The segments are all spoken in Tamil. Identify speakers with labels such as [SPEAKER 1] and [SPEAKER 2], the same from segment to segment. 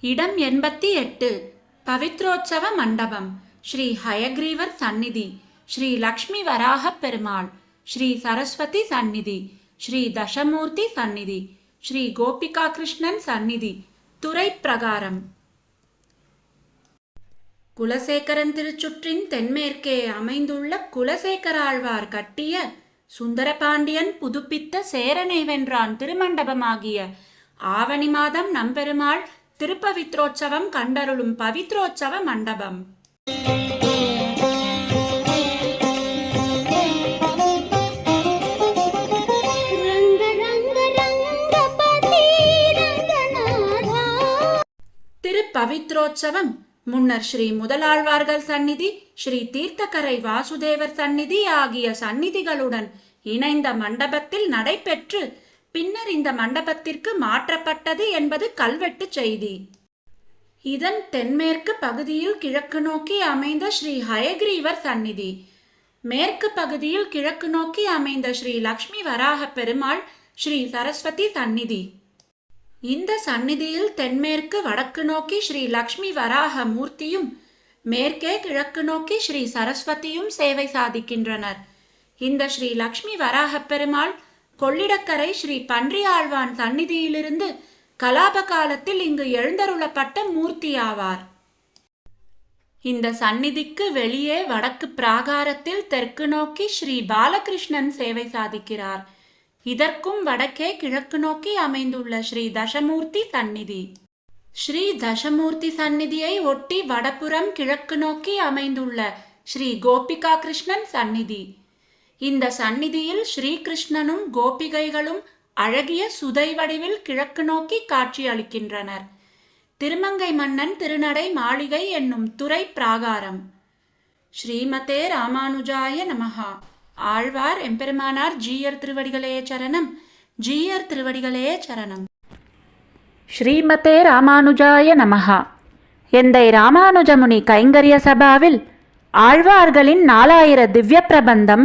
[SPEAKER 1] இடம் எண்பத்தி எட்டு பவித்ரோற்சவ மண்டபம். ஸ்ரீ ஹயக்ரீவர் சந்நிதி. ஸ்ரீ லக்ஷ்மி வராகப் பெருமாள். ஸ்ரீ சரஸ்வதி சந்நிதி. ஸ்ரீ தசமூர்த்தி சந்நிதி. ஸ்ரீ கோபிகா கிருஷ்ணன் சந்நிதி. துறை பிரகாரம். குலசேகரன் திருச்சுற்றின் தென்மேற்கே அமைந்துள்ள குலசேகராழ்வார் கட்டிய சுந்தரபாண்டியன் புதுப்பித்த சேரனை வென்றான் திருமண்டபமாகிய ஆவணி மாதம் நம்பெருமாள் திருப்பவித்ரோற்சவம் கண்டருளும் பவித்ரோற்சவ மண்டபம். திருப்பவித்ரோற்சவம் முன்னர் ஸ்ரீ முதலாழ்வார்கள் சந்நிதி ஸ்ரீ தீர்த்தக்கரை வாசுதேவர் சந்நிதி ஆகிய சந்நிதிகளுடன் இணைந்த மண்டபத்தில் நடைபெற்று பின்னர் இந்த மண்டபத்திற்கு மாற்றப்பட்டது என்பது கல்வெட்டு செய்தி. இதன் தென்மேற்கு பகுதியில் கிழக்கு நோக்கி அமைந்த ஸ்ரீ ஹயக்ரீவர் சந்நிதி. மேற்கு பகுதியில் கிழக்கு நோக்கி அமைந்த ஸ்ரீ லக்ஷ்மி வராக பெருமாள் ஸ்ரீ சரஸ்வதி சந்நிதி. இந்த சந்நிதியில் தென்மேற்கு வடக்கு நோக்கி ஸ்ரீ லக்ஷ்மி வராக மூர்த்தியும் மேற்கே கிழக்கு நோக்கி ஸ்ரீ சரஸ்வதியும் சேவை சாதிக்கின்றனர். இந்த ஸ்ரீ லக்ஷ்மி வராக பெருமாள் கொள்ளிடக்கரை ஸ்ரீ பன்றியாழ்வான் சந்நிதியிலிருந்து கலாப காலத்தில் இங்கு எழுந்தருளப்பட்ட மூர்த்தி ஆவார் இந்த சந்நிதிக்கு வெளியே வடக்கு பிராகாரத்தில் தெற்கு நோக்கி ஸ்ரீ பாலகிருஷ்ணன் சேவை சாதிக்கிறார். இதற்கும் வடக்கே கிழக்கு நோக்கி அமைந்துள்ள ஸ்ரீ தசமூர்த்தி சந்நிதி. ஸ்ரீ தசமூர்த்தி சந்நிதியை ஒட்டி வடபுறம் கிழக்கு நோக்கி அமைந்துள்ள ஸ்ரீ கோபிகா கிருஷ்ணன் சந்நிதி. இந்த சந்நிதியில் ஸ்ரீகிருஷ்ணனும் கோபிகைகளும் அழகிய சுதை வடிவில் கிழக்கு நோக்கி காட்சி அளிக்கின்றனர். திருமங்கை மன்னன் திருநடை மாளிகை என்னும் துறை பிராகாரம். ஸ்ரீமதே ராமானுஜாய நமஹா. ஆழ்வார் எம்பெருமானார் ஜீயர் திருவடிகளே சரணம். ஜீயர் திருவடிகளே சரணம். ஸ்ரீமதே ராமானுஜாய நமஹா. எந்தை ராமானுஜமுனி கைங்கரிய சபாவில் ஆழ்வார்களின் நாலாயிர திவ்ய பிரபந்தம்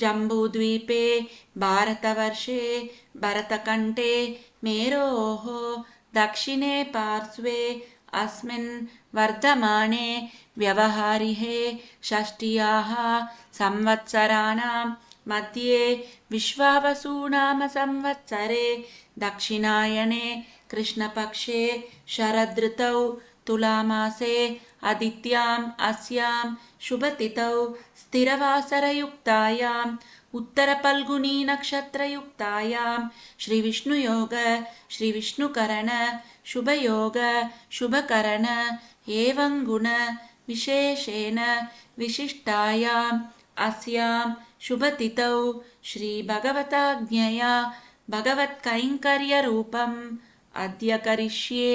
[SPEAKER 1] जम्बूद्वीपे भारतवर्षे भरतकण्ठे मेरोः दक्षिणे पार्श्वे अस्मिन् वर्धमाने व्यवहारिहे षष्ट्याः संवत्सराणां मध्ये विश्वावसुनाम संवत्सरे दक्षिणायने कृष्णपक्षे शरदृतौ तुलामासे अदित्याम् अस्यां शुभतिथौ स्थिरवासरयुक्तायाम् उत्तरपल्गुनीनक्षत्रयुक्तायां श्रीविष्णुयोग श्रीविष्णुकरण शुभयोग शुभकरण एवं गुण विशेषेण विशिष्टायाम् अस्यां शुभतिथौ श्रीभगवताज्ञया भगवत्कैङ्कर्यरूपम् अद्य करिष्ये